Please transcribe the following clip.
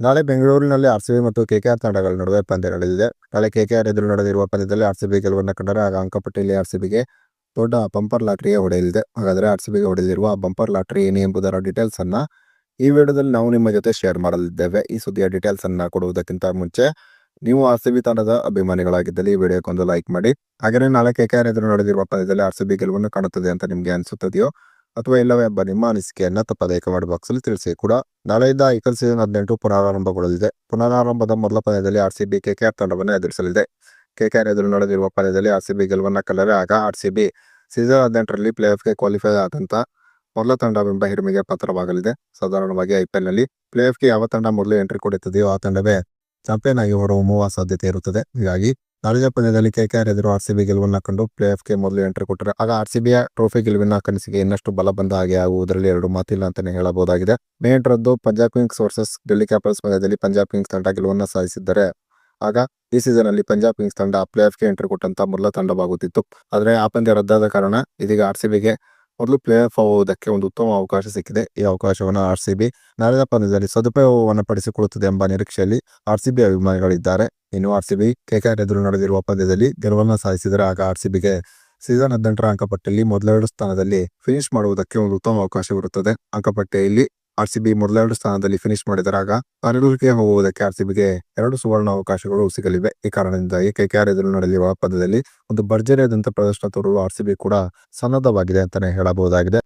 ನಾಳೆ ಬೆಂಗಳೂರಿನಲ್ಲಿ ಆರ್ಸಿಬಿ ಮತ್ತು ಕೆಕೆಆರ್ ತಂಡಗಳ ನಡುವೆ ಪಂದ್ಯ ನಡೆದಿದೆ. ನಾಳೆ ಕೆಕೆಆರ್ ಎದುರು ನಡೆದಿರುವ ಪಂದ್ಯದಲ್ಲಿ ಆರ್ ಸಿ ಬಿ ಗೆಲುವನ್ನು ಕಂಡರೆ ಆಗ ಅಂಕಪಟ್ಟಿಯಲ್ಲಿ ಆರ್ ಸಿ ಬಿಗೆ ದೊಡ್ಡ ಬಂಪರ್ ಲಾಟರಿಯೇ ಹೊಡೆಯಲಿದೆ. ಹಾಗಾದರೆ ಆರ್ಸಿಬಿಗೆ ಹೊಡೆದಿರುವ ಬಂಪರ್ ಲಾಟರಿ ಏನು ಎಂಬುದರ ಡೀಟೇಲ್ಸ್ ಅನ್ನ ಈ ವಿಡಿಯೋದಲ್ಲಿ ನಾವು ನಿಮ್ಮ ಜೊತೆ ಶೇರ್ ಮಾಡಲಿದ್ದೇವೆ. ಈ ಸುದ್ದಿಯ ಡೀಟೇಲ್ಸ್ ಅನ್ನ ಕೊಡುವುದಕ್ಕಿಂತ ಮುಂಚೆ ನೀವು ಆರ್ ಸಿ ಬಿ ತಂಡದ ಅಭಿಮಾನಿಗಳಾಗಿದ್ದಲ್ಲಿ ಈ ವಿಡಿಯೋಕ್ಕೊಂದು ಲೈಕ್ ಮಾಡಿ. ಹಾಗೆಯೇ ನಾಳೆ ಕೆಕೆಆರ್ ಎದುರು ನಡೆದಿರುವ ಪಂದ್ಯದಲ್ಲಿ ಆರ್ ಸಿ ಬಿ ಗೆಲುವನ್ನು ಕಾಣುತ್ತದೆ ಅಂತ ನಿಮಗೆ ಅನಿಸುತ್ತದೆಯೋ ಅಥವಾ ಇಲ್ಲವೇ ಎಂಬ ನಿಮ್ಮ ಅನಿಸಿಕೆಯನ್ನ ತಪ್ಪದೇ ಕಮೆಂಟ್ ಬಾಕ್ಸ್ ಅಲ್ಲಿ ತಿಳಿಸಿ ಕೂಡ ನಾಳೆಯಿಂದ ಐಕಲ್ ಸೀಸನ್ ಹದಿನೆಂಟು ಪುನರಾರಂಭಗೊಳ್ಳಲಿದೆ. ಪುನರಾರಂಭದ ಮೊದಲ ಪಂದ್ಯದಲ್ಲಿ ಕೆ ಕೆಕೆಆರ್ ತಂಡವನ್ನು ಎದುರಿಸಲಿದೆ. ಕೆಕೆಆರ್ ಎದುರು ನಡೆದಿರುವ ಪಂದ್ಯದಲ್ಲಿ ಬಿ ಗೆಲುವನ್ನ ಕಲ್ಲರೆ ಆಗ ಆರ್ ಸಿ ಬಿ ಸೀಸನ್ ಹದಿನೆಂಟರಲ್ಲಿ ಪ್ಲೇ ಆಫ್ಗೆ ಕ್ವಾಲಿಫೈ ಆದಂತ ಮೊದಲ ತಂಡವೆಂಬ ಹಿರಿಮೆಗೆ ಪಾತ್ರವಾಗಲಿದೆ. ಸಾಧಾರಣವಾಗಿ ಐಪಿಎಲ್ನಲ್ಲಿ ಪ್ಲೇ ಆಫ್ಗೆ ಯಾವ ತಂಡ ಮೊದಲು ಎಂಟ್ರಿ ಕೊಡುತ್ತದೆಯೋ ಆ ತಂಡವೇ ಚಾಂಪಿಯನ್ ಆಗಿ ಹೊರಹೊಮ್ಮುವ ಸಾಧ್ಯತೆ ಇರುತ್ತದೆ. ಹೀಗಾಗಿ ನಾಳಿನ ಪಂದ್ಯದಲ್ಲಿ ಕೆಕೆಆರ್ ಎದುರು ಆರ್ಸಿಬಿ ಗೆಲುವನ್ನ ಕಂಡು ಪ್ಲೇ ಆಫ್ಗೆ ಮೊದಲು ಎಂಟ್ರಿ ಕೊಟ್ಟರೆ, ಆಗ ಆರ್ ಸಿ ಬಿಯ ಟ್ರೋಫಿ ಗೆಲುವಿನ ಕನಸಿಗೆ ಇನ್ನಷ್ಟು ಬಲ ಬಂದ ಹಾಗೆ ಆಗುವುದರಲ್ಲಿ ಎರಡು ಮಾತಿಲ್ಲ ಅಂತಾನೆ ಹೇಳಬಹುದಾಗಿದೆ. May ಎಂಟರದ್ದು Punjab Kings versus Delhi Capitals ಪಂದ್ಯದಲ್ಲಿ ಪಂಜಾಬ್ ಕಿಂಗ್ಸ್ ತಂಡ ಗೆಲುವನ್ನು ಸಾಧಿಸಿದ್ದರೆ, ಆಗ ಈ ಸೀಸನ್ ಅಲ್ಲಿ ಪಂಜಾಬ್ ಕಿಂಗ್ಸ್ ತಂಡ ಪ್ಲೇ ಆಫ್ಗೆ ಎಂಟ್ರಿ ಕೊಟ್ಟಂತ ಮೊದಲ ತಂಡವಾಗುತ್ತಿತ್ತು. ಆದರೆ ಆ ಪಂದ್ಯ ರದ್ದಾದ ಕಾರಣ ಇದೀಗ ಆರ್ಸಿಬಿಗೆ ಮೊದಲು ಪ್ಲೇ ಆಫ್ ಆಗುವುದಕ್ಕೆ ಒಂದು ಉತ್ತಮ ಅವಕಾಶ ಸಿಕ್ಕಿದೆ. ಈ ಅವಕಾಶವನ್ನು ಆರ್ ಸಿ ಬಿ ನಾಳಿನ ಪಂದ್ಯದಲ್ಲಿ ಸದುಪಯೋಗವನ್ನು ಪಡಿಸಿಕೊಳ್ಳುತ್ತದೆ ಎಂಬ ನಿರೀಕ್ಷೆಯಲ್ಲಿ ಆರ್ ಸಿ ಬಿ ಅಭಿಮಾನಿಗಳಿದ್ದಾರೆ. ಇನ್ನು ಆರ್ ಸಿ ಬಿ ಕೆಕೆಆರ್ ಎದುರು ನಡೆದಿರುವ ಪಂದ್ಯದಲ್ಲಿ ಗೆಲುವನ್ನು ಸಾಧಿಸಿದರೆ ಆಗ ಆರ್ ಸಿ ಬಿಗೆ ಸೀಸನ್ ಹದಿನೆಂಟರ ಅಂಕಪಟ್ಟಿಯಲ್ಲಿ ಮೊದಲೆರಡು ಸ್ಥಾನದಲ್ಲಿ ಫಿನಿಶ್ ಮಾಡುವುದಕ್ಕೆ ಒಂದು ಉತ್ತಮ ಅವಕಾಶವಿರುತ್ತದೆ. ಅಂಕಪಟ್ಟಿಯಲ್ಲಿ ಆರ್ಸಿಬಿ ಮೊದಲೆರಡು ಸ್ಥಾನದಲ್ಲಿ ಫಿನಿಶ್ ಮಾಡಿದರೆ ಹೋಗುವುದಕ್ಕೆ ಆರ್ ಸಿ ಬಿಗೆ ಎರಡು ಸುವರ್ಣ ಅವಕಾಶಗಳು ಸಿಗಲಿವೆ. ಈ ಕಾರಣದಿಂದಾಗಿ ಕೆಕೆಆರ್ ಎದುರು ನಡೆದಿರುವ ಪದದಲ್ಲಿ ಒಂದು ಭರ್ಜರಿಯಾದಂತಹ ಪ್ರದರ್ಶನ ತೋರಲು ಬಿ ಕೂಡ ಸನ್ನದ್ಧವಾಗಿದೆ ಅಂತಾನೆ ಹೇಳಬಹುದಾಗಿದೆ.